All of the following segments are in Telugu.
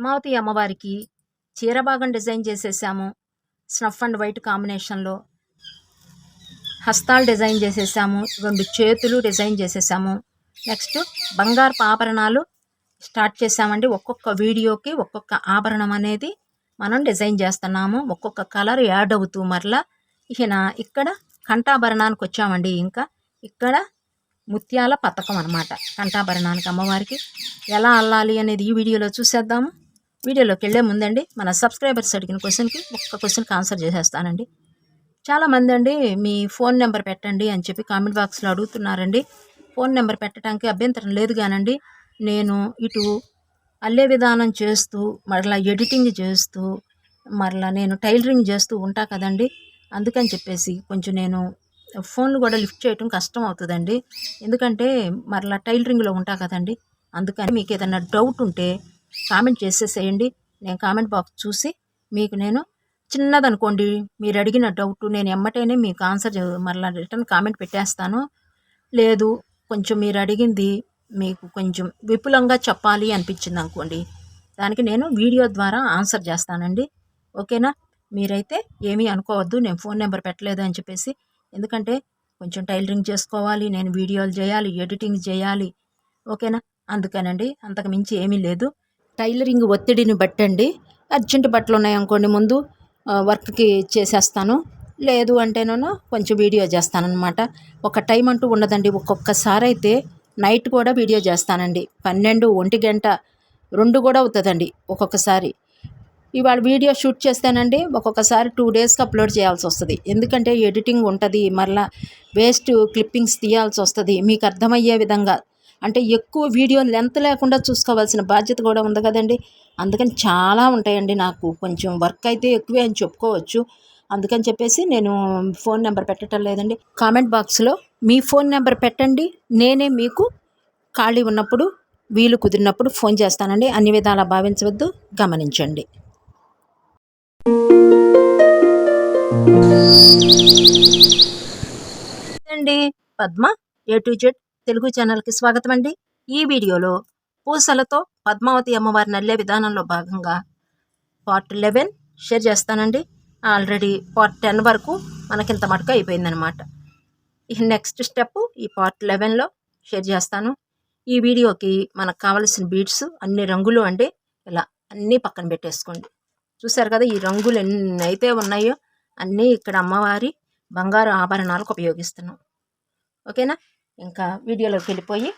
పద్మావతి అమ్మవారికి చీర భాగం డిజైన్ చేసేసాము. స్నఫ్ అండ్ వైట్ కాంబినేషన్లో హస్తాలు డిజైన్ చేసేసాము. రెండు చేతులు డిజైన్ చేసేసాము. నెక్స్ట్ బంగారు ఆభరణాలు స్టార్ట్ చేసామండి. ఒక్కొక్క వీడియోకి ఒక్కొక్క ఆభరణం అనేది మనం డిజైన్ చేస్తున్నాము. ఒక్కొక్క కలర్ యాడ్ అవుతూ మరలా ఇక ఇక్కడ కంఠాభరణానికి వచ్చామండి. ఇంకా ఇక్కడ ముత్యాల పథకం అనమాట కంఠాభరణానికి అమ్మవారికి ఎలా అల్లాలి అనేది ఈ వీడియోలో చూసేద్దాము. వీడియోలోకి వెళ్ళే ముందండి మన సబ్స్క్రైబర్స్ అడిగిన క్వశ్చన్కి ఒక్క క్వశ్చన్కి ఆన్సర్ చేసేస్తానండి. చాలామంది అండి మీ ఫోన్ నెంబర్ పెట్టండి అని చెప్పి కామెంట్ బాక్స్లో అడుగుతున్నారండి. ఫోన్ నెంబర్ పెట్టడానికి అభ్యంతరం లేదు కానండి నేను ఇటు అల్లే విధానం చేస్తూ మరలా ఎడిటింగ్ చేస్తూ మరలా నేను టైలరింగ్ చేస్తూ ఉంటా కదండి. అందుకని చెప్పేసి కొంచెం నేను ఫోన్లు కూడా లిఫ్ట్ చేయటం కష్టం అవుతుందండి. ఎందుకంటే మరలా టైలరింగ్లో ఉంటా కదండి. అందుకని మీకు ఏదైనా డౌట్ ఉంటే కామెంట్ చేసేసేయండి. నేను కామెంట్ బాక్స్ చూసి మీకు నేను చిన్నదనుకోండి మీరు అడిగిన డౌట్ నేను ఎమ్మటేనే మీకు ఆన్సర్ మరలా రిటర్న్ కామెంట్ పెట్టేస్తాను. లేదు కొంచెం మీరు అడిగింది మీకు కొంచెం విపులంగా చెప్పాలి అనిపించింది అనుకోండి దానికి నేను వీడియో ద్వారా ఆన్సర్ చేస్తానండి. ఓకేనా? మీరైతే ఏమీ అనుకోవద్దు నేను ఫోన్ నెంబర్ పెట్టలేదు అని చెప్పేసి ఎందుకంటే కొంచెం టైలరింగ్ చేసుకోవాలి నేను వీడియోలు చేయాలి ఎడిటింగ్ చేయాలి. ఓకేనా? అందుకనండి అంతకు మించి ఏమీ లేదు. టైలరింగ్ ఒత్తిడిని బట్టండి. అర్జెంట్ బట్టలు ఉన్నాయనుకోండి ముందు వర్క్కి చేసేస్తాను. లేదు అంటేనో కొంచెం వీడియో చేస్తానన్నమాట. ఒక టైం అంటూ ఉండదండి. ఒక్కొక్కసారి అయితే నైట్ కూడా వీడియో చేస్తానండి. పన్నెండు ఒంటి గంట రెండు కూడా అవుతుందండి ఒక్కొక్కసారి. ఇవాళ వీడియో షూట్ చేస్తానండి ఒక్కొక్కసారి టూ డేస్కి అప్లోడ్ చేయాల్సి వస్తుంది. ఎందుకంటే ఎడిటింగ్ ఉంటుంది మరలా వేస్ట్ క్లిప్పింగ్స్ తీయాల్సి వస్తుంది. మీకు అర్థమయ్యే విధంగా అంటే ఎక్కువ వీడియో లెంత్ లేకుండా చూసుకోవాల్సిన బాధ్యత కూడా ఉంది కదండి. అందుకని చాలా ఉంటాయండి నాకు. కొంచెం వర్క్ అయితే ఎక్కువే అని చెప్పుకోవచ్చు. అందుకని చెప్పేసి నేను ఫోన్ నెంబర్ పెట్టడం లేదండి. కామెంట్ బాక్స్లో మీ ఫోన్ నెంబర్ పెట్టండి. నేనే మీకు ఖాళీ ఉన్నప్పుడు వీలు కుదిరినప్పుడు ఫోన్ చేస్తానండి. అన్ని విధాలా భావించవద్దు. గమనించండి. అండి Padma? A to Z? Telugu ఛానల్కి స్వాగతం అండి ఈ వీడియోలో పూసలతో పద్మావతి అమ్మవారిని అల్లే విధానంలో భాగంగా పార్ట్ లెవెన్ షేర్ చేస్తానండి. ఆల్రెడీ పార్ట్ టెన్ వరకు మనకింత మటుకు అయిపోయిందనమాట నెక్స్ట్ స్టెప్ ఈ పార్ట్ లెవెన్లో షేర్ చేస్తాను. ఈ వీడియోకి మనకు కావలసిన బీడ్స్ అన్ని రంగులు అండి. ఇలా అన్నీ పక్కన పెట్టేసుకోండి. చూసారు కదా ఈ రంగులు ఎన్ని అయితే ఉన్నాయో అన్నీ ఇక్కడ అమ్మవారి బంగారు ఆభరణాలకు ఉపయోగిస్తున్నాం. ఓకేనా? ఇంకా వీడియోలోకి వెళ్ళిపోయి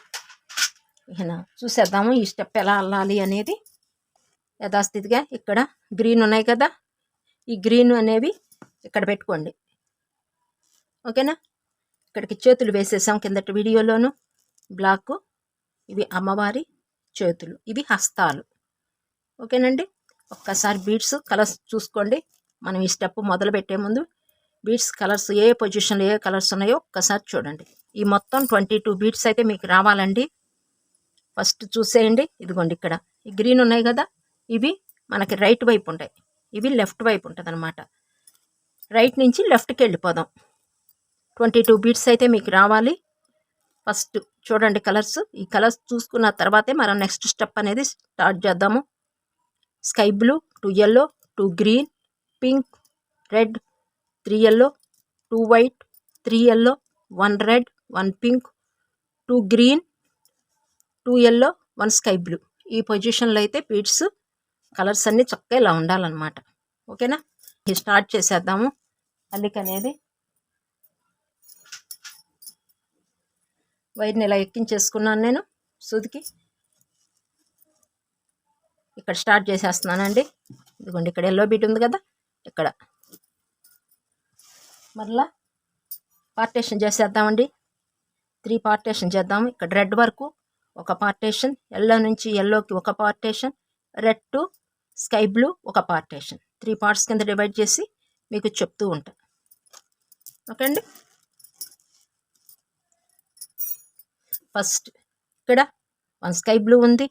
ఈయన చూసేద్దాము ఈ స్టెప్ ఎలా అల్లాలి అనేది యథాస్థితిగా ఇక్కడ గ్రీన్ ఉన్నాయి కదా ఈ గ్రీన్ అనేవి ఇక్కడ పెట్టుకోండి. ఓకేనా? ఇక్కడికి చేతులు వేసేసాం కిందటి వీడియోలోను. బ్లాక్ ఇవి అమ్మవారి చేతులు ఇవి హస్తాలు. ఓకేనండి? ఒక్కసారి బీడ్స్ కలర్స్ చూసుకోండి. మనం ఈ స్టెప్ మొదలు పెట్టే ముందు బీడ్స్ కలర్స్ ఏ పొజిషన్లో ఏ కలర్స్ ఉన్నాయో ఒక్కసారి చూడండి. ఈ మొత్తం ట్వంటీ టూ బీట్స్ అయితే మీకు రావాలండి. ఫస్ట్ చూసేయండి. ఇదిగోండి ఇక్కడ. ఈ గ్రీన్ ఉన్నాయి కదా? ఇవి మనకి రైట్ వైపు ఉంటాయి. ఇవి లెఫ్ట్ వైపు ఉంటుంది అనమాట రైట్ నుంచి లెఫ్ట్కి వెళ్ళిపోదాం. ట్వంటీ టూ బీట్స్ అయితే మీకు రావాలి. ఫస్ట్ చూడండి కలర్స్. ఈ కలర్స్ చూసుకున్న తర్వాతే మనం నెక్స్ట్ స్టెప్ అనేది స్టార్ట్ చేద్దాము. Sky blue two yellow two green pink red three yellow two white three yellow one red one pink two green two yellow one sky blue. ఈ పొజిషన్లో అయితే బీడ్స్ కలర్స్ అన్నీ చక్కగా ఇలా ఉండాలన్నమాట. ఓకేనా? స్టార్ట్ చేసేద్దాము. అల్లిక అనేది వైర్ని ఇలా ఎక్కించేసుకున్నాను నేను సూదికి. ఇక్కడ స్టార్ట్ చేసేస్తున్నానండి. ఇదిగోండి ఇక్కడ ఎల్లో బీట్ ఉంది కదా ఇక్కడ. మరలా పార్టేషన్ చేసేద్దామండి. త్రీ పార్టేషన్ చేద్దాము. ఇక్కడ రెడ్ వరకు ఒక పార్టేషన్ ఎల్లో నుంచి ఎల్లోకి ఒక partition red to sky blue ఒక పార్టేషన్. త్రీ పార్ట్స్ కింద డివైడ్ చేసి మీకు చెప్తూ ఉంటాను ఓకే అండి? ఫస్ట్ ఇక్కడ వన్ స్కై బ్లూ ఉంది.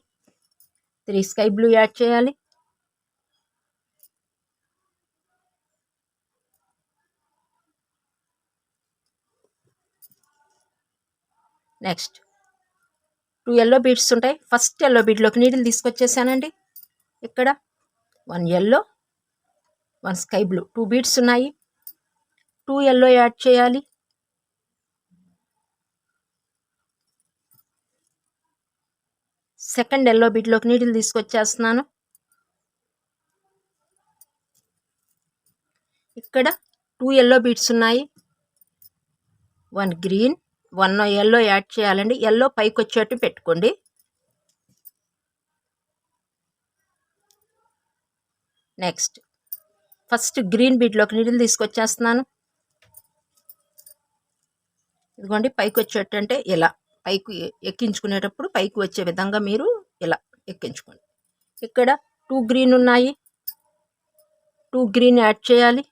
త్రీ స్కై బ్లూ యాడ్ చేయాలి. నెక్స్ట్. టూ ఎల్లో బీడ్స్ ఉంటాయి. ఫస్ట్ ఎల్లో బీడ్లోకి నీడిల్ తీసుకొచ్చేసానండి. ఇక్కడ one yellow one sky blue two beads ఉన్నాయి. టూ ఎల్లో యాడ్ చేయాలి. సెకండ్ ఎల్లో బీడ్లోకి నీటిని తీసుకొచ్చేస్తున్నాను. ఇక్కడ టూ ఎల్లో బీడ్స్ ఉన్నాయి. One green one yellow add చేయాలండి. ఎల్లో పైకి వచ్చేట్టు పెట్టుకోండి. నెక్స్ట్ ఫస్ట్ గ్రీన్ బీట్లోకి నీళ్ళు తీసుకొచ్చేస్తున్నాను. ఇదిగోండి పైకి వచ్చేట్టు అంటే ఇలా. పైకి ఎక్కించుకునేటప్పుడు పైకి వచ్చే విధంగా మీరు ఇలా ఎక్కించుకోండి. ఇక్కడ టూ గ్రీన్ ఉన్నాయి. టూ గ్రీన్ యాడ్ చేయాలి.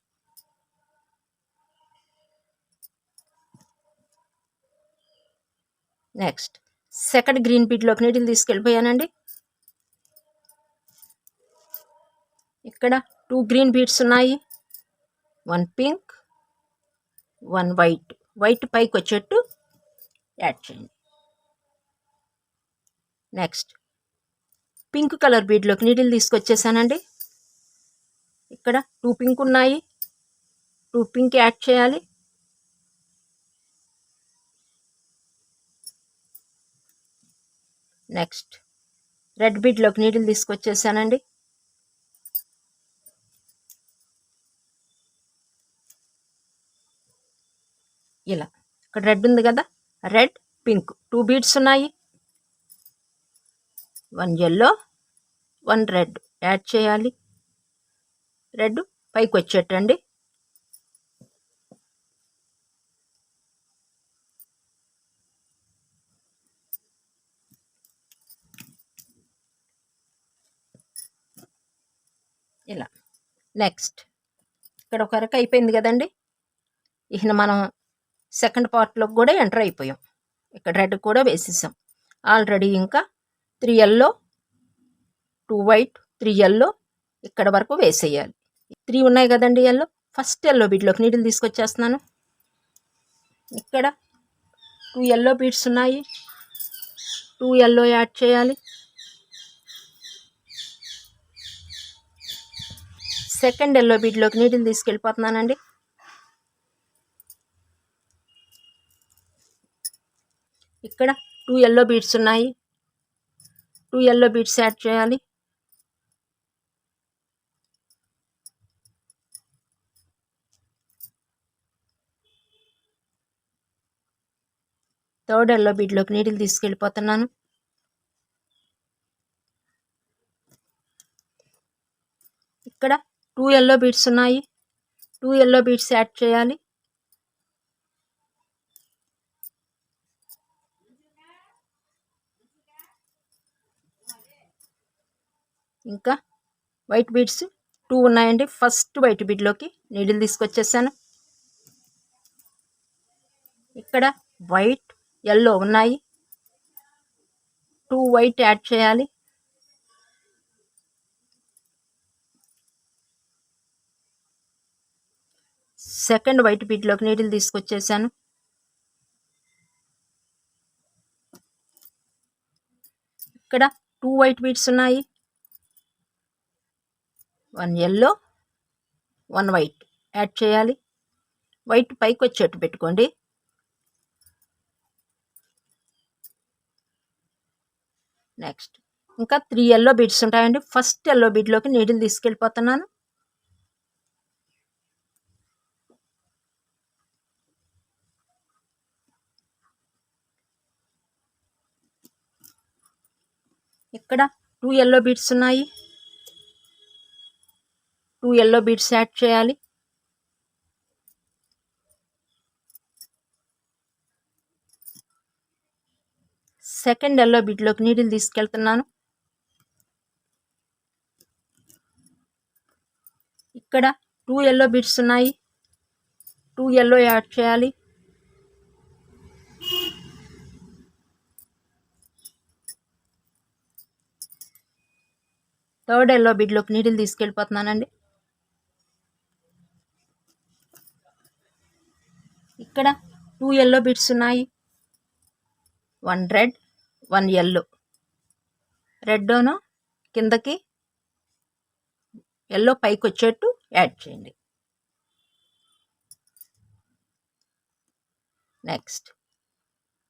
నెక్స్ట్. సెకండ్ గ్రీన్ పీట్లోకి నీటిని తీసుకెళ్ళిపోయానండి. ఇక్కడ టూ గ్రీన్ బీట్స్ ఉన్నాయి. One pink one white. White పైకి వచ్చేట్టు యాడ్ చేయండి. నెక్స్ట్. పింక్ కలర్ బీడ్లోకి నీటిని తీసుకొచ్చేసానండి. ఇక్కడ టూ పింక్ ఉన్నాయి. టూ పింక్ యాడ్ చేయాలి. నెక్స్ట్. రెడ్ బీట్లోకి నీటిని తీసుకొచ్చేసానండి. ఇలా. ఇక్కడ రెడ్ ఉంది కదా? Red pink. టూ బీడ్స్ ఉన్నాయి. One yellow one red. Add చేయాలి. రెడ్ పైకి వచ్చేటండి ఇలా నెక్స్ట్ ఇక్కడ ఒక రక అయిపోయింది కదండి. ఇక మనం సెకండ్ పార్ట్లోకి కూడా ఎంటర్ అయిపోయాం. ఇక్కడ రెడ్ కూడా వేసేసాం. ఆల్రెడీ ఇంకా three yellow two white three yellow ఇక్కడ వరకు వేసేయాలి. త్రీ ఉన్నాయి కదండి ఎల్లో ఫస్ట్ ఎల్లో బీడ్లోకి నీటిని తీసుకొచ్చేస్తున్నాను. ఇక్కడ టూ ఎల్లో బీడ్స్ ఉన్నాయి. టూ ఎల్లో యాడ్ చేయాలి. సెకండ్ ఎల్లో బీడ్లోకి నీటిని తీసుకెళ్ళిపోతున్నానండి. ఇక్కడ టూ ఎల్లో బీడ్స్ ఉన్నాయి. టూ ఎల్లో బీడ్స్ యాడ్ చేయాలి. థర్డ్ ఎల్లో బీడ్లోకి నీటిని తీసుకెళ్ళిపోతున్నాను. ఇక్కడ టూ ఎల్లో బీడ్స్ ఉన్నాయి. టూ ఎల్లో బీడ్స్ యాడ్ చేయాలి. ఇంకా వైట్ బీడ్స్ టూ ఉన్నాయండి. ఫస్ట్ వైట్ బీడ్లోకి నీడిల్ తీసుకొచ్చేసాను. ఇక్కడ వైట్ ఎల్లో ఉన్నాయి. టూ వైట్ యాడ్ చేయాలి. సెకండ్ వైట్ పీట్లోకి నీటిని తీసుకొచ్చేసాను. ఇక్కడ టూ వైట్ బీట్స్ ఉన్నాయి. One yellow one white. Add చేయాలి. వైట్ పైకి వచ్చేట్టు పెట్టుకోండి. నెక్స్ట్. ఇంకా త్రీ ఎల్లో బీడ్స్ ఉంటాయండి. ఫస్ట్ ఎల్లో బీట్లోకి నీటిని తీసుకెళ్ళిపోతున్నాను. ఇక్కడ టూ ఎల్లో బీడ్స్ ఉన్నాయి. టూ ఎల్లో బీడ్స్ యాడ్ చేయాలి. సెకండ్ ఎల్లో బీడ్లోకి నీడిల్ తీసుకెళ్తున్నాను. ఇక్కడ టూ ఎల్లో బీడ్స్ ఉన్నాయి. టూ ఎల్లో యాడ్ చేయాలి. థర్డ్ ఎల్లో బిడ్లోకి నీడిల్ తీసుకెళ్ళిపోతున్నానండి? ఇక్కడ టూ ఎల్లో బిట్స్ ఉన్నాయి. One red one yellow. రెడ్ను కిందకి ఎల్లో పైకి వచ్చేట్టు యాడ్ చేయండి. నెక్స్ట్.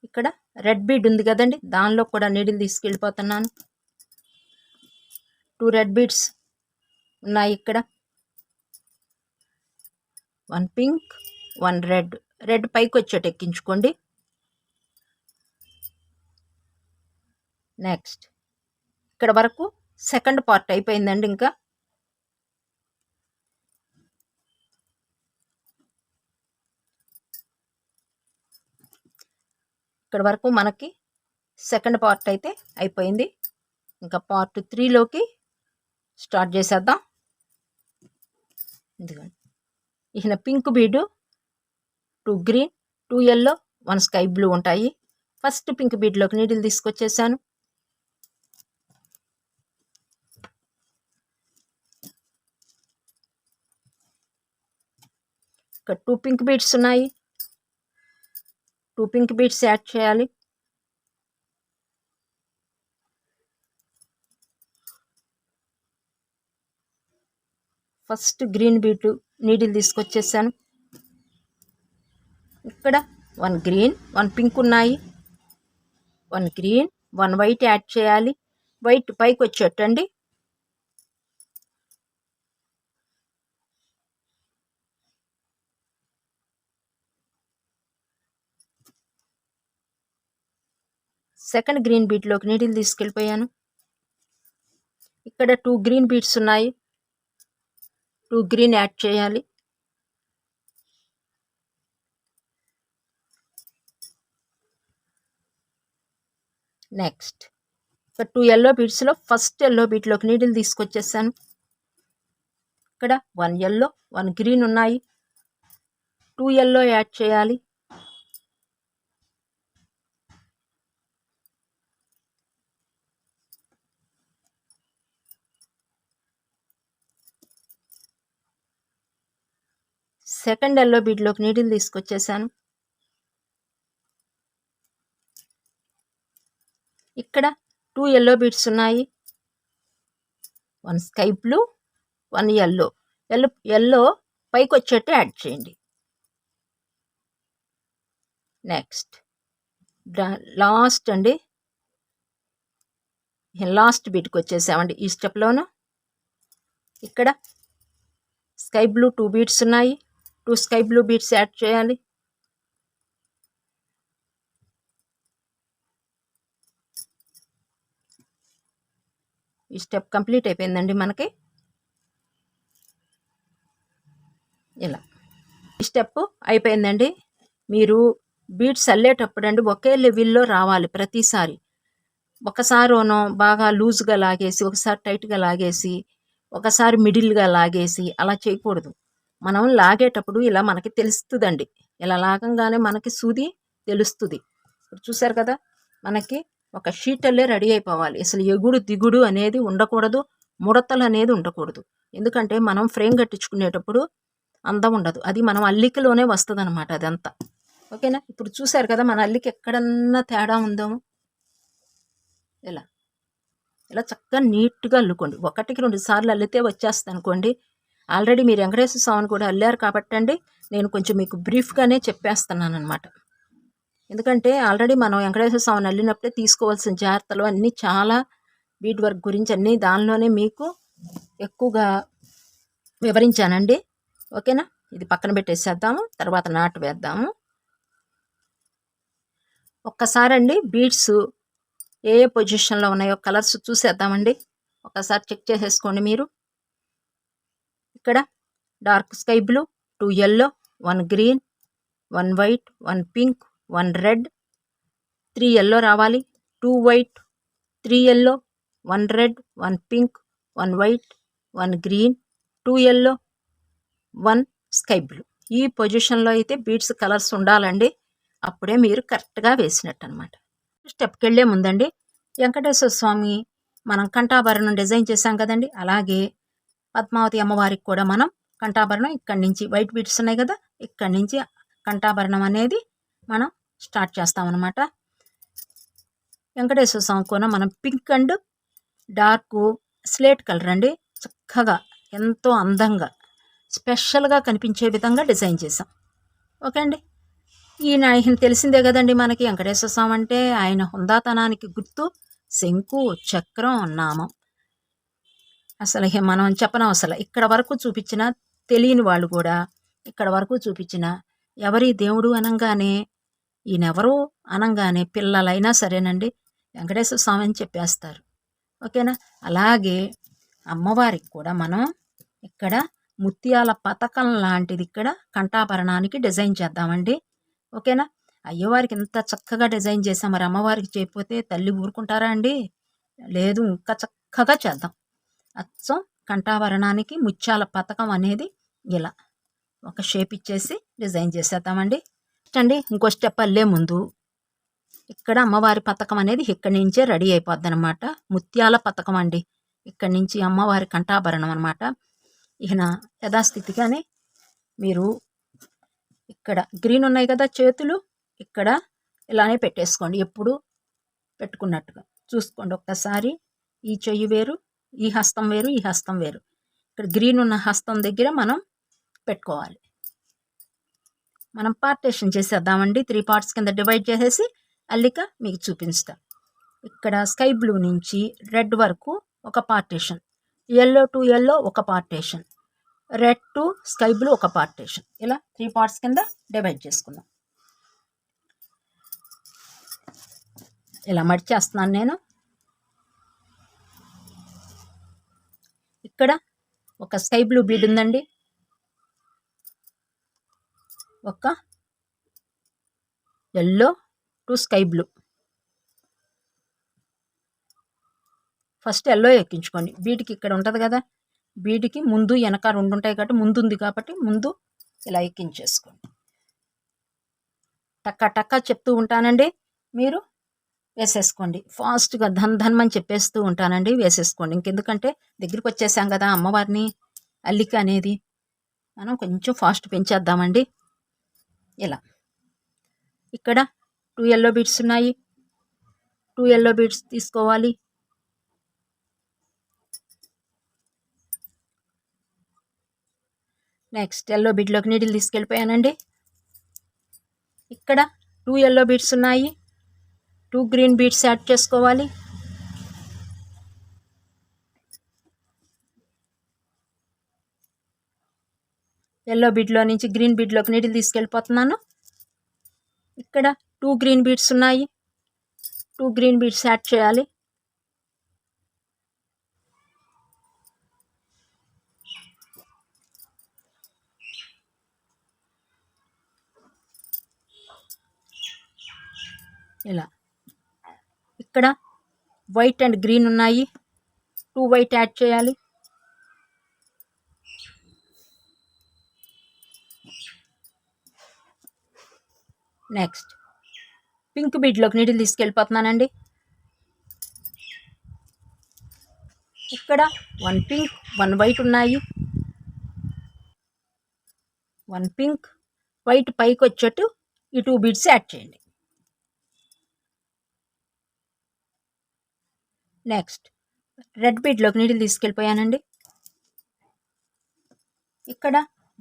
ఇక్కడ రెడ్ బీడ్ ఉంది కదండి దానిలో కూడా నీడిల్ తీసుకెళ్ళిపోతున్నాను. టూ రెడ్ బీడ్స్ ఉన్నాయి ఇక్కడ. One pink one red. Red పైకి వచ్చేట ఎక్కించుకోండి. నెక్స్ట్. ఇక్కడ వరకు సెకండ్ పార్ట్ అయిపోయిందండి ఇంకా. ఇక్కడ వరకు మనకి సెకండ్ పార్ట్ అయితే అయిపోయింది. ఇంకా పార్ట్ త్రీలోకి స్టార్ట్ చేసేద్దాం. ఎందుకంటే ఈయన pink bead two green two yellow one sky blue ఉంటాయి. ఫస్ట్ పింక్ బీడ్లోకి నీడిల్ తీసుకొచ్చేసాను. ఇక్కడ టూ పింక్ బీడ్స్ ఉన్నాయి. టూ పింక్ బీడ్స్ యాడ్ చేయాలి. ఫస్ట్ గ్రీన్ బీట్ నీడిల్ తీసుకొచ్చేసాను. ఇక్కడ వన్ గ్రీన్ వన్ పింక్ ఉన్నాయి. One green one white add చేయాలి. వైట్ పైకి వచ్చేటండి. సెకండ్ గ్రీన్ బీట్లోకి నీటిని తీసుకెళ్ళిపోయాను. ఇక్కడ టూ గ్రీన్ బీట్స్ ఉన్నాయి. టూ గ్రీన్ యాడ్ చేయాలి. నెక్స్ట్. ఇక్కడ టూ ఎల్లో బీట్స్లో ఫస్ట్ ఎల్లో బీట్లోకి నీడిల్ తీసుకొచ్చేసాను. ఇక్కడ వన్ ఎల్లో వన్ గ్రీన్ ఉన్నాయి. టూ ఎల్లో యాడ్ చేయాలి. సెకండ్ ఎల్లో బీడ్లోకి నీటిని తీసుకొచ్చేసాను. ఇక్కడ టూ ఎల్లో బీడ్స్ ఉన్నాయి. One sky blue one yellow yellow yellow పైకి వచ్చేట్టు యాడ్ చేయండి. నెక్స్ట్ లాస్ట్ అండి. లాస్ట్ బీట్కి వచ్చేసామండి. ఈ స్టెప్లోను ఇక్కడ స్కై బ్లూ టూ బీట్స్ ఉన్నాయి. Two sky blue beads add చేయాలి. ఈ స్టెప్ కంప్లీట్ అయిపోయిందండి మనకి. ఇలా. ఈ స్టెప్ అయిపోయిందండి. మీరు బీట్స్ అల్లేటప్పుడు అండి ఒకే లెవెల్లో రావాలి ప్రతిసారి. ఒకసారి బాగా లూజ్గా లాగేసి ఒకసారి టైట్గా లాగేసి ఒకసారి మిడిల్గా లాగేసి అలా చేయకూడదు. మనం లాగేటప్పుడు ఇలా మనకి తెలుస్తుందండి. ఇలా లాగంగానే మనకి సూది తెలుస్తుంది. ఇప్పుడు చూసారు కదా మనకి ఒక షీటల్లే రెడీ అయిపోవాలి. అసలు ఎగుడు దిగుడు అనేది ఉండకూడదు ముడతలు అనేది ఉండకూడదు. ఎందుకంటే మనం ఫ్రేమ్ కట్టించుకునేటప్పుడు అందం ఉండదు. అది మనం అల్లికలోనే వస్తుంది అనమాట అదంతా. ఓకేనా? ఇప్పుడు చూసారు కదా మన అల్లికి ఎక్కడన్నా తేడా ఉందాము ఇలా. ఇలా చక్కగా నీట్గా అల్లుకోండి. ఒకటికి రెండు సార్లు అల్లితే వచ్చేస్తుంది అనుకోండి ఆల్రెడీ మీరు వెంకటేశ్వర స్వామిని కూడా అల్లారు కాబట్టి అండి నేను కొంచెం మీకు బ్రీఫ్గానే చెప్పేస్తున్నాను అనమాట ఎందుకంటే ఆల్రెడీ మనం వెంకటేశ్వర స్వామిని అల్లినప్పుడే తీసుకోవాల్సిన జాగ్రత్తలు అన్నీ చాలా బీట్ వర్క్ గురించి అన్నీ దానిలోనే మీకు ఎక్కువగా వివరించానండి. ఓకేనా? ఇది పక్కన పెట్టేసేద్దాము తర్వాత నాటు వేద్దాము. ఒక్కసారి అండి బీడ్స్ ఏ ఏ పొజిషన్లో ఉన్నాయో కలర్స్ చూసేద్దామండి. ఒకసారి చెక్ చేసేసుకోండి మీరు. ఇక్కడ dark sky blue two yellow one green one white one pink one red. Three yellow రావాలి. Two white three yellow one red one pink one white one green two yellow one sky blue. ఈ పొజిషన్లో అయితే బీడ్స్ కలర్స్ ఉండాలండి. అప్పుడే మీరు కరెక్ట్గా వేసినట్టు అనమాట స్టెప్కి వెళ్ళే ముందండి. వెంకటేశ్వర స్వామి మనం కంఠాభరణం డిజైన్ చేసాం కదండి. అలాగే పద్మావతి అమ్మవారికి కూడా మనం కంఠాభరణం ఇక్కడి నుంచి వైట్ బీట్స్ ఉన్నాయి కదా ఇక్కడి నుంచి కంఠాభరణం అనేది మనం స్టార్ట్ చేస్తామన్నమాట వెంకటేశ్వర స్వామి కూడా మనం pink and dark slate colour అండి. చక్కగా ఎంతో అందంగా స్పెషల్గా కనిపించే విధంగా డిజైన్ చేసాం ఓకే అండి. ఈయన ఆయన తెలిసిందే కదండి మనకి. వెంకటేశ్వర స్వామి అంటే ఆయన హుందాతనానికి గుర్తు శంకు చక్రం నామం. అసలు మనం చెప్పనవసరం. ఇక్కడ వరకు చూపించిన తెలియని వాళ్ళు కూడా ఇక్కడ వరకు చూపించిన ఎవరి దేవుడు అనగానే ఈయనెవరు అనగానే పిల్లలైనా సరేనండి వెంకటేశ్వర స్వామి అని చెప్పేస్తారు. ఓకేనా? అలాగే అమ్మవారికి కూడా మనం ఇక్కడ ముత్యాల పథకం లాంటిది ఇక్కడ కంఠాభరణానికి డిజైన్ చేద్దామండి. ఓకేనా? అయ్యవారికి ఇంత చక్కగా డిజైన్ చేసాం మరి అమ్మవారికి చేయకపోతే తల్లి ఊరుకుంటారా అండి? లేదు ఇంకా చక్కగా చేద్దాం. అచ్చం కంఠాభరణానికి ముత్యాల పథకం అనేది ఇలా. ఒక షేప్ ఇచ్చేసి డిజైన్ చేసేద్దామండి. అండి ఇంకో స్టెప్ అల్లే ముందు. ఇక్కడ అమ్మవారి పథకం అనేది ఇక్కడి నుంచే రెడీ అయిపోద్ది అనమాట ముత్యాల పథకం అండి. ఇక్కడి నుంచి అమ్మవారి కంఠాభరణం అనమాట ఈయన యథాస్థితిగానే మీరు ఇక్కడ గ్రీన్ ఉన్నాయి కదా చేతులు ఇక్కడ ఇలానే పెట్టేసుకోండి. ఎప్పుడు పెట్టుకున్నట్టుగా. చూసుకోండి ఒక్కసారి ఈ చెయ్యి వేరు ఈ హస్తం వేరు ఈ హస్తం వేరు. ఇక్కడ గ్రీన్ ఉన్న హస్తం దగ్గర మనం పెట్టుకోవాలి. మనం పార్టేషన్ చేసేద్దామండి. త్రీ పార్ట్స్ కింద డివైడ్ చేసేసి అల్లిక మీకు చూపించుతాం ఇక్కడ స్కై బ్లూ నుంచి రెడ్ వరకు ఒక పార్టేషన్ ఎల్లో టు ఎల్లో ఒక partition red to sky blue ఒక పార్టేషన్ ఇలా త్రీ పార్ట్స్ కింద డివైడ్ చేసుకుందాం. ఇలా మడిచేస్తున్నాను నేను. ఇక్కడ ఒక స్కై బ్లూ బీడ్ ఉందండి. ఒక yellow to sky blue. First yellow ఎక్కించుకోండి. బీడ్కి ఇక్కడ ఉంటుంది కదా బీడ్కి ముందు వెనక రెండు ఉంటాయి కాబట్టి ముందు ఉంది కాబట్టి ముందు ఇలా ఎక్కించేసుకోండి. టక్క టక్క చెప్తూ ఉంటానండి. మీరు వేసేసుకోండి. ఫాస్ట్గా ధన్ ధన్మని చెప్పేస్తూ ఉంటానండి వేసేసుకోండి. ఇంకెందుకంటే దగ్గరికి వచ్చేసాం కదా అమ్మవారిని అల్లిక అనేది. మనం కొంచెం ఫాస్ట్ పెంచేద్దామండి. ఇలా. ఇక్కడ టూ ఎల్లో బీడ్స్ ఉన్నాయి. టూ ఎల్లో బీడ్స్ తీసుకోవాలి. నెక్స్ట్ ఎల్లో బీడ్లోకి నీడిల్ తీసుకెళ్ళిపోయానండి. ఇక్కడ టూ ఎల్లో బీడ్స్ ఉన్నాయి. టూ గ్రీన్ బీడ్స్ యాడ్ చేసుకోవాలి. ఎల్లో బీడ్లో నుంచి గ్రీన్ బీడ్లోకి నీటిని తీసుకెళ్ళిపోతున్నాను. ఇక్కడ టూ గ్రీన్ బీడ్స్ ఉన్నాయి. టూ గ్రీన్ బీడ్స్ యాడ్ చేయాలి. ఇలా. ఇక్కడ వైట్ అండ్ గ్రీన్ ఉన్నాయి. టూ వైట్ యాడ్ చేయాలి. నెక్స్ట్ పింక్ బీడ్లోకి నీటిని తీసుకెళ్ళిపోతున్నానండి. ఇక్కడ వన్ పింక్ వన్ వైట్ ఉన్నాయి. వన్ పింక్ వైట్ పైకి వచ్చేట్టు ఈ టూ బీడ్స్ యాడ్ చేయండి. నెక్స్ట్ రెడ్ బీట్లోకి నీటిని తీసుకెళ్ళిపోయానండి. ఇక్కడ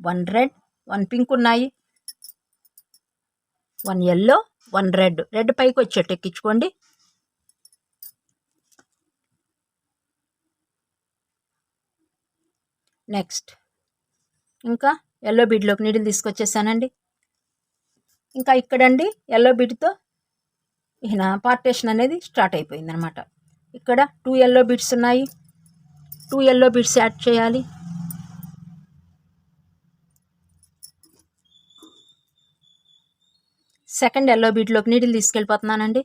వన్ రెడ్ వన్ పింక్ ఉన్నాయి. One yellow one red red పైకి వచ్చేట్టు ఎక్కించుకోండి. నెక్స్ట్ ఇంకా ఎల్లో బీడ్లోకి నీడిల్ తీసుకొచ్చేసానండి. ఇంకా ఇక్కడండి ఎల్లో బీడ్తో ఈయన పార్టేషన్ అనేది స్టార్ట్ అయిపోయింది అనమాట ఇక్కడ టూ ఎల్లో బిట్స్ ఉన్నాయి. టూ ఎల్లో బిట్స్ యాడ్ చేయాలి. సెకండ్ ఎల్లో బీట్లోకి నీటిని తీసుకెళ్ళిపోతున్నానండి.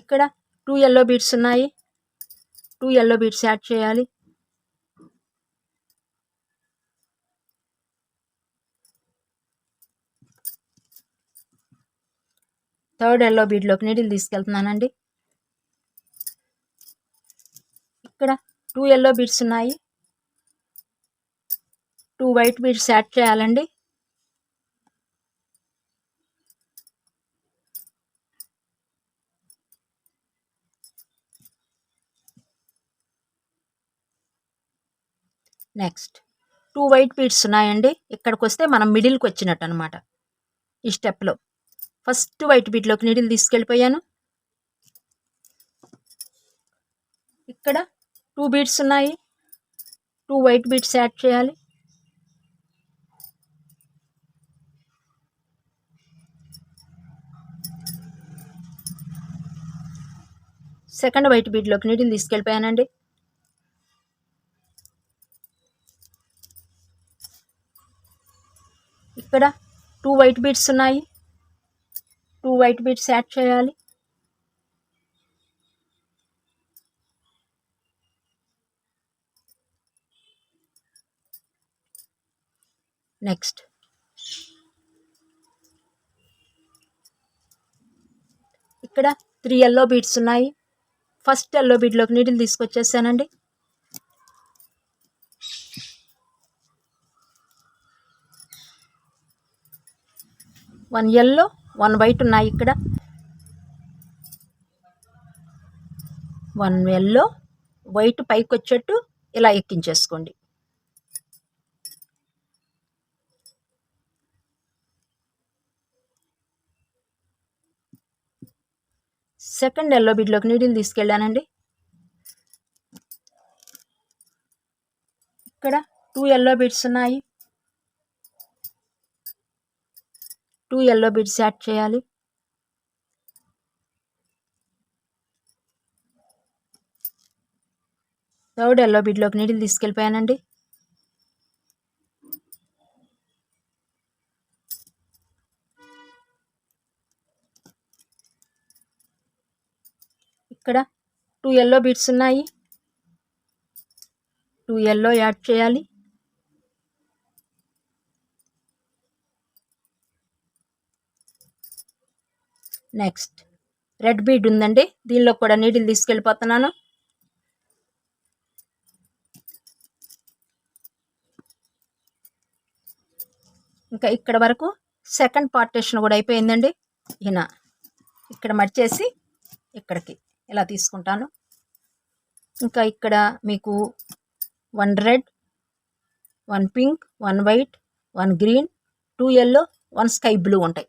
ఇక్కడ టూ ఎల్లో బీట్స్ ఉన్నాయి. టూ ఎల్లో బీట్స్ యాడ్ చేయాలి. థర్డ్ ఎల్లో బీడ్లోకి నీడిల్ తీసుకెళ్తున్నానండి. ఇక్కడ టూ ఎల్లో బీడ్స్ ఉన్నాయి. టూ వైట్ బీడ్స్ యాడ్ చేయాలండి. నెక్స్ట్ టూ వైట్ బీడ్స్ ఉన్నాయండి. ఇక్కడికి వస్తే మనం మిడిల్కి వచ్చినట్టు అనమాట ఈ స్టెప్లో. ఫస్ట్ వైట్ బీట్లోకి నీడిల్ తీసుకెళ్ళిపోయాను. ఇక్కడ టూ బీడ్స్ ఉన్నాయి. టూ వైట్ బీడ్స్ యాడ్ చేయాలి. సెకండ్ వైట్ బీడ్లోకి నీటిని తీసుకెళ్ళిపోయానండి. ఇక్కడ టూ వైట్ బీడ్స్ ఉన్నాయి. టూ వైట్ బీడ్స్ యాడ్ చేయాలి. నెక్స్ట్. ఇక్కడ త్రీ ఎల్లో బీడ్స్ ఉన్నాయి. ఫస్ట్ ఎల్లో బీడ్లోకి నీటిని తీసుకొచ్చేసానండి. వన్ ఎల్లో వన్ వైట్ ఉన్నాయి ఇక్కడ. వన్ ఎల్లో వైట్ పైకి వచ్చేట్టు ఇలా ఎక్కించేసుకోండి. సెకండ్ ఎల్లో బిడ్లోకి నీడిల్ తీసుకెళ్ళానండి. ఇక్కడ టూ ఎల్లో బీడ్స్ ఉన్నాయి. టూ ఎల్లో బిడ్స్ యాడ్ చేయాలి. థర్డ్ ఎల్లో బిడ్లోకి నీటిని తీసుకెళ్ళిపోయానండి. ఇక్కడ టూ ఎల్లో బీడ్స్ ఉన్నాయి. టూ ఎల్లో యాడ్ చేయాలి. నెక్స్ట్. రెడ్ బీడ్ ఉందండి. దీనిలో కూడా నీటిని తీసుకెళ్ళిపోతున్నాను. ఇంకా ఇక్కడ వరకు సెకండ్ పార్టేషన్ కూడా అయిపోయిందండి. ఈయన ఇక్కడ మడిచేసి ఇక్కడికి ఇలా తీసుకుంటాను. ఇంకా ఇక్కడ మీకు one red one pink one white one green two yellow one sky blue ఉంటాయి.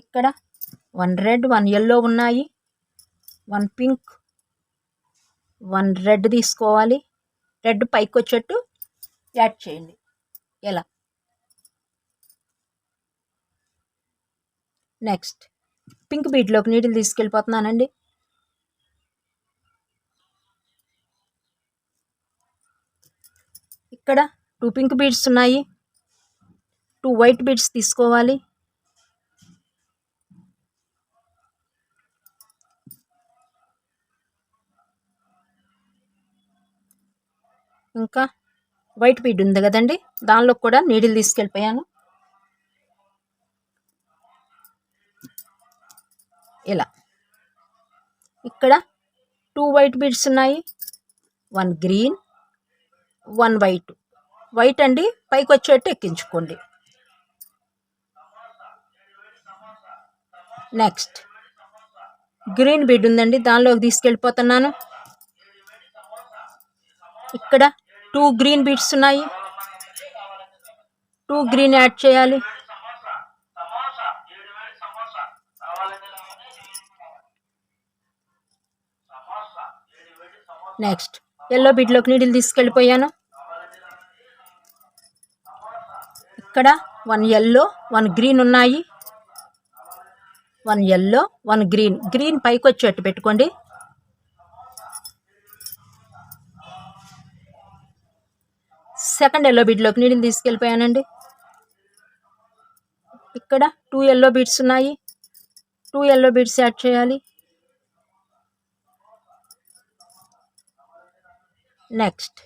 ఇక్కడ వన్ రెడ్ వన్ ఎల్లో ఉన్నాయి. వన్ పింక్ వన్ రెడ్ తీసుకోవాలి. రెడ్ పైకి వచ్చేట్టు యాడ్ చేయండి. ఎలా? నెక్స్ట్. పింక్ బీట్లోకి నీటిని తీసుకెళ్ళిపోతున్నానండి. ఇక్కడ టూ పింక్ బీడ్స్ ఉన్నాయి. టూ వైట్ బీడ్స్ తీసుకోవాలి. ఇంకా వైట్ బీడ్ ఉంది కదండి. దానిలో కూడా నీడిల్ తీసుకెళ్ళిపోయాను. ఇలా. ఇక్కడ టూ వైట్ బీడ్స్ ఉన్నాయి. One green one white. White అండి పైకి వచ్చేట్టు ఎక్కించుకోండి. నెక్స్ట్. గ్రీన్ బీడ్ ఉందండి దానిలోకి తీసుకెళ్ళిపోతున్నాను. ఇక్కడ టూ గ్రీన్ బీట్స్ ఉన్నాయి. టూ గ్రీన్ యాడ్ చేయాలి. నెక్స్ట్ ఎల్లో బీట్లోకి నీడిల్ తీసుకెళ్ళిపోయాను. ఇక్కడ వన్ ఎల్లో వన్ గ్రీన్ ఉన్నాయి. One yellow one green green పైకి వచ్చేట్టు పెట్టుకోండి. సెకండ్ ఎల్లో బీట్లోకి నీడిల్ తీసుకెళ్ళిపోయానండి. ఇక్కడ టూ ఎల్లో బీట్స్ ఉన్నాయి. టూ ఎల్లో బీట్స్ యాడ్ చేయాలి. నెక్స్ట్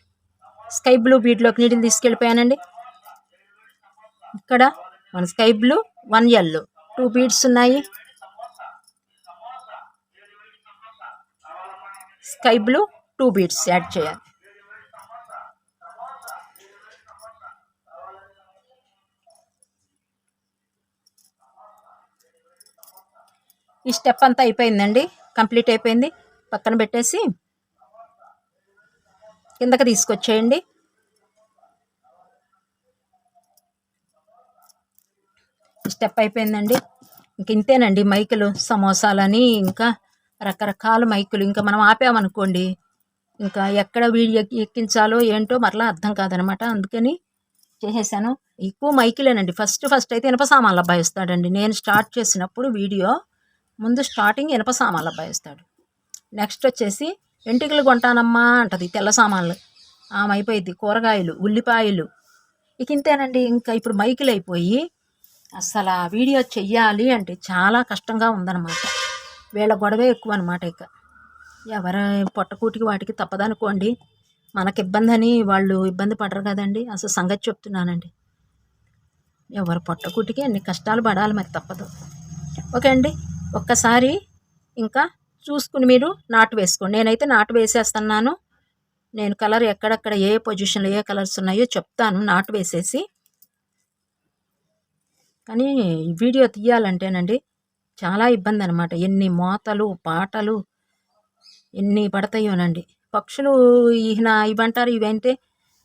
స్కై బ్లూ బీట్లోకి నీటిని తీసుకెళ్ళిపోయానండి. ఇక్కడ one sky blue one yellow two beads ఉన్నాయి. Sky blue two beads add చేయాలి. ఈ స్టెప్ అంతా అయిపోయిందండి. కంప్లీట్ అయిపోయింది. పక్కన పెట్టేసి కిందకి తీసుకొచ్చేయండి. స్టెప్ అయిపోయిందండి. ఇంక ఇంతేనండి మైకులు సమోసాలని ఇంకా రకరకాల మైకులు. ఇంకా మనం ఆపామనుకోండి ఇంకా ఎక్కడ వీడియో ఎక్కించాలో ఏంటో మరలా అర్థం కాదనమాట. అందుకని చేసేసాను. ఎక్కువ మైకులేనండి. ఫస్ట్ ఫస్ట్ అయితే ఇనప సామాన్లు అబ్బాయి వస్తాడండి. నేను స్టార్ట్ చేసినప్పుడు వీడియో ముందు స్టార్టింగ్ ఇనప సామాన్లు అబ్బాయిస్తాడు నెక్స్ట్ వచ్చేసి వెంట్రుకలు కొంటానమ్మా అంటది తెల్ల సామాన్లు. ఆమె అయిపోయింది కూరగాయలు ఉల్లిపాయలు. ఇక ఇంతేనండి ఇంకా ఇప్పుడు మైకులు అయిపోయి అసలు ఆ వీడియో చెయ్యాలి అంటే చాలా కష్టంగా ఉందన్నమాట. వీళ్ళ గొడవే ఎక్కువ అనమాట ఇక. ఎవరి పొట్టకూటికి వాటికి తప్పదనుకోండి మనకి ఇబ్బంది అని వాళ్ళు ఇబ్బంది పడరు కదండి అసలు సంగతి చెప్తున్నానండి. ఎవరు పొట్టకూటికి అన్ని కష్టాలు పడాలి మరి తప్పదు. ఓకే అండి. ఒక్కసారి ఇంకా చూసుకుని మీరు నాటు వేసుకోండి. నేనైతే నాటు వేసేస్తున్నాను. నేను కలర్ ఎక్కడెక్కడ ఏ పొజిషన్లో ఏ కలర్స్ ఉన్నాయో చెప్తాను. నాటు వేసేసి. కానీ వీడియో తీయాలంటేనండి చాలా ఇబ్బంది అనమాట ఎన్ని మోతలు పాటలు ఎన్ని పడతాయోనండి. పక్షులు ఈయన ఇవంటారు ఇవంటే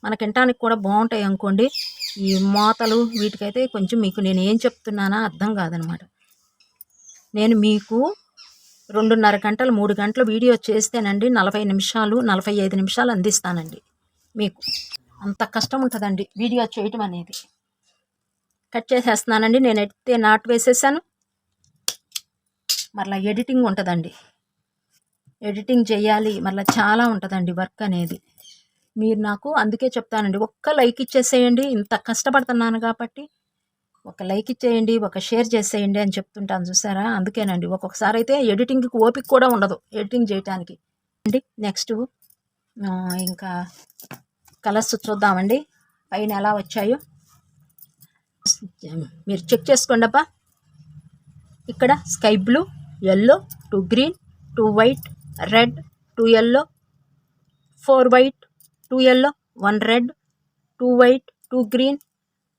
మనకి వినటానికి కూడా బాగుంటాయి అనుకోండి. ఈ మోతలు వీటికైతే కొంచెం మీకు నేను ఏం చెప్తున్నానా అర్థం కాదనమాట నేను మీకు రెండున్నర గంటలు మూడు గంటలు వీడియో చేస్తేనండి నలభై నిమిషాలు నలభై ఐదు నిమిషాలు అందిస్తానండి మీకు. అంత కష్టం ఉంటుందండి వీడియో చేయటం అనేది. కట్ చేసేస్తున్నానండి. నేను ఎడితే నాటు వేసేసాను. మరలా ఎడిటింగ్ ఉంటుందండి. ఎడిటింగ్ చేయాలి. మళ్ళీ చాలా ఉంటుందండి వర్క్ అనేది. మీరు నాకు అందుకే చెప్తానండి. ఒక్క లైక్ ఇచ్చేసేయండి. ఇంత కష్టపడుతున్నాను కాబట్టి ఒక లైక్ ఇచ్చేయండి ఒక షేర్ చేసేయండి అని చెప్తుంటాను చూసారా? అందుకేనండి. ఒక్కొక్కసారి అయితే ఎడిటింగ్కి ఓపిక కూడా ఉండదు ఎడిటింగ్ చేయటానికి. అండి నెక్స్ట్ ఇంకా కలర్స్ చూద్దామండి. పైన ఎలా వచ్చాయో. మీరు చెక్ చేసుకోండి అబ్బా. ఇక్కడ sky blue yellow two green two white red two yellow four white two yellow one red two white two green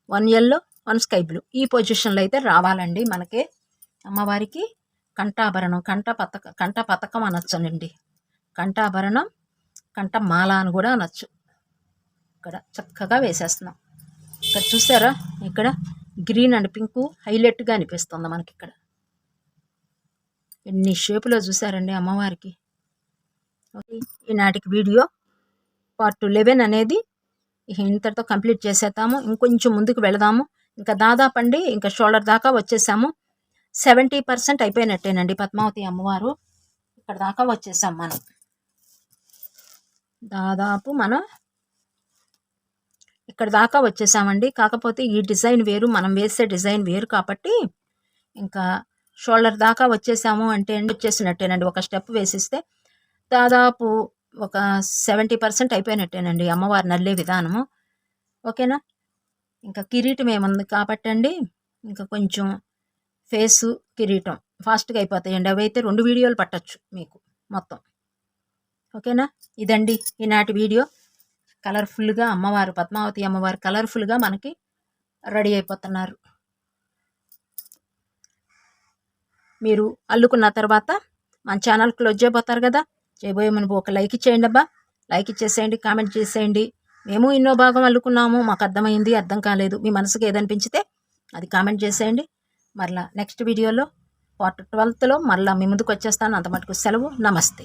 one yellow one sky blue ఈ పొజిషన్లో అయితే రావాలండి మనకి అమ్మవారికి కంఠాభరణం కంఠ పతక కంఠ పతకం అనొచ్చనండి కంఠాభరణం కంఠమాల అని కూడా అనొచ్చు. ఇక్కడ చక్కగా వేసేస్తున్నాం. ఇక్కడ చూసారా? ఇక్కడ గ్రీన్ అండ్ పింక్ హైలైట్గా అనిపిస్తుంది మనకి ఇక్కడ. ఎన్ని షేపులో చూసారండి అమ్మవారికి. ఈనాటికి వీడియో పార్ట్ లెవెన్ అనేది ఇంతటితో కంప్లీట్ చేసేద్దాము. ఇంకొంచెం ముందుకు వెళదాము. ఇంకా దాదాపు అండి ఇంకా షోల్డర్ దాకా వచ్చేసాము. సెవెంటీ పర్సెంట్ అయిపోయినట్టేనండి పద్మావతి అమ్మవారు. ఇక్కడ దాకా వచ్చేసాం మనం. దాదాపు మనం ఇక్కడ దాకా వచ్చేసామండి. కాకపోతే ఈ డిజైన్ వేరు మనం వేసే డిజైన్ వేరు కాబట్టి ఇంకా షోల్డర్ దాకా వచ్చేసాము అంటే వచ్చేసినట్టేనండి. ఒక స్టెప్ వేసిస్తే దాదాపు ఒక సెవెంటీ పర్సెంట్ అయిపోయినట్టేనండి అమ్మవారు నల్లే విధానము. ఓకేనా? ఇంకా కిరీటం ఏముంది కాబట్టి అండి ఇంకా కొంచెం ఫేసు కిరీటం ఫాస్ట్గా అయిపోతాయండి. అవి అయితే రెండు వీడియోలు పట్టచ్చు మీకు మొత్తం. ఓకేనా? ఇదండి ఈనాటి వీడియో. కలర్ఫుల్గా అమ్మవారు పద్మావతి అమ్మవారు కలర్ఫుల్గా మనకి రెడీ అయిపోతున్నారు. మీరు అల్లుకున్న తర్వాత మన ఛానల్ క్లోజ్ చేయబోతారు కదా? చేయబోయే మనకు ఒక లైక్ ఇచ్చేయండి అబ్బా లైక్ ఇచ్చేసేయండి కామెంట్ చేసేయండి. మేము ఎన్నో భాగం అల్లుకున్నాము. మాకు అర్థమైంది అర్థం కాలేదు. మీ మనసుకు ఏదనిపించితే అది కామెంట్ చేసేయండి. మరలా నెక్స్ట్ వీడియోలో పార్ట్ ట్వెల్త్లో మరలా మీ ముందుకు వచ్చేస్తాను. అంత మటుకు సెలవు. నమస్తే.